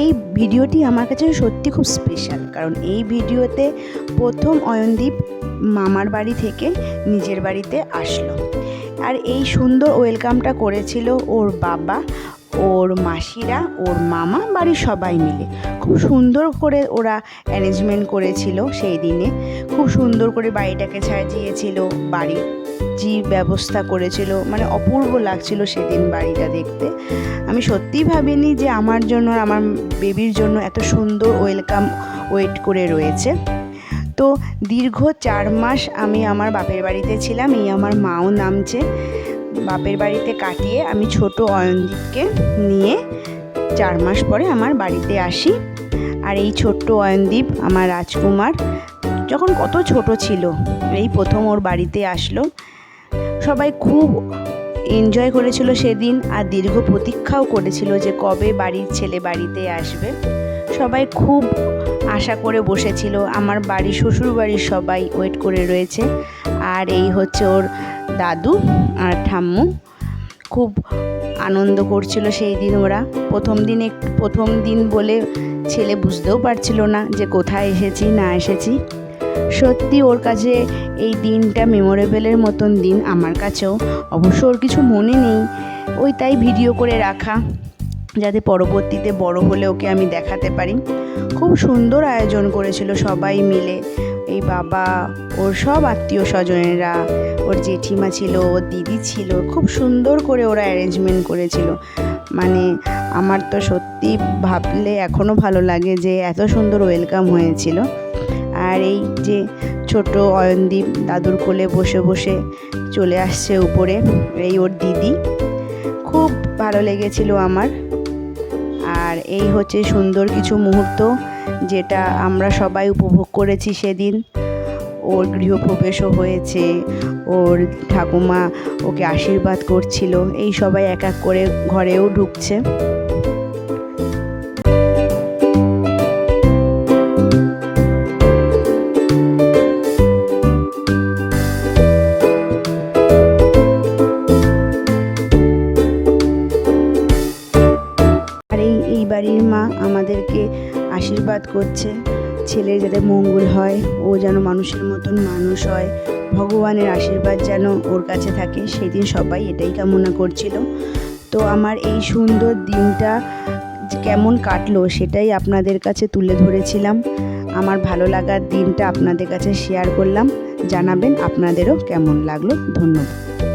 এই ভিডিওটি আমার কাছে সত্যি খুব স্পেশাল কারণ এই ভিডিওতে প্রথম অয়নদীপ মামার বাড়ি থেকে নিজের বাড়িতে আসলো। আর এই সুন্দর ওয়েলকামটা করেছিল ওর বাবা ওর মাসিরা, ওর মামা, বাড়ির সবাই মিলে। খুব সুন্দর করে ওরা অ্যারেঞ্জমেন্ট করেছিল সেই দিনে। খুব সুন্দর করে বাড়িটাকে সাজিয়েছিল, বাড়ির যে ব্যবস্থা করেছিল মানে অপূর্ব লাগছিল সেদিন বাড়িটা দেখতে। আমি সত্যিই ভাবিনি যে আমার জন্য, আমার বেবির জন্য এত সুন্দর ওয়েলকাম ওয়েট করে রয়েছে। তো দীর্ঘ চার মাস আমি আমার বাপের বাড়িতে ছিলাম, এই আমার মাও নামছে। বাপের বাড়িতে কাটিয়ে আমি ছোট অয়নদীপকে নিয়ে চার মাস পরে আমার বাড়িতে আসি। আর এই ছোট্ট অয়নদীপ, আমার রাজকুমার, যখন কত ছোট ছিল, এই প্রথম ওর বাড়িতে আসলো। সবাই খুব এনজয় করেছিল সেদিন আর দীর্ঘ প্রতীক্ষাও করেছিল যে কবে বাড়ির ছেলে বাড়িতে আসবে। সবাই খুব আশা করে বসেছিল। আমার বাড়ি শ্বশুর বাড়ির সবাই ওয়েট করে রয়েছে। আর এই হচ্ছে ওর দাদু আর ঠাম্মু খুব আনন্দ করছিল সেই দিন ওরা। প্রথম দিনে প্রথম দিন বলে ছেলে বুঝতেও পারছিল না যে কোথায় এসেছি, না এসেছি। সত্যি ওর কাছে এই দিনটা মেমোরেবলের মতন দিন আমার কাছেও। অবশ্য ওর কিছু মনে নেই। ওই তাই ভিডিও করে রাখা। যাতে পরবর্তীতে বড় হলে ওকে আমি দেখাতে পারি। খুব সুন্দর আয়োজন করেছিল সবাই মিলে। এই বাবা, ওর সব আত্মীয় স্বজনেরা, ওর জেঠিমা ছিল, ওর দিদি ছিল, খুব সুন্দর করে ওরা অ্যারেঞ্জমেন্ট করেছিল। মানে আমার তো সত্যি ভাবলে এখনও ভালো লাগে যে এত সুন্দর ওয়েলকাম হয়েছিল। আর এই যে ছোট অয়নদীপ দাদুর কোলে বসে বসে চলে আসছে উপরে, এই ওর দিদি। খুব ভালো লেগেছিল আমার। আর এই হচ্ছে সুন্দর কিছু মুহূর্ত যেটা আমরা সবাই উপভোগ করেছি সেদিন। ওর গৃহপ্রবেশও হয়েছে, ওর ঠাকুমা ওকে আশীর্বাদ করছিল, এই সবাই এক এক করে ঘরেও ঢুকছে। আমাদেরকে আশীর্বাদ করছে। ছেলের যাতে মঙ্গল হয়, ও যেন মানুষের মতন মানুষ হয়। ভগবানের আশীর্বাদ যেন ওর কাছে থাকে, সেদিন সবাই এটাই কামনা করছিল। তো আমার এই সুন্দর দিনটা কেমন কাটলো, সেটাই আপনাদের কাছে তুলে ধরেছিলাম। আমার ভালো লাগার দিনটা আপনাদের কাছে শেয়ার করলাম। জানাবেন আপনাদেরও কেমন লাগল। ধন্যবাদ।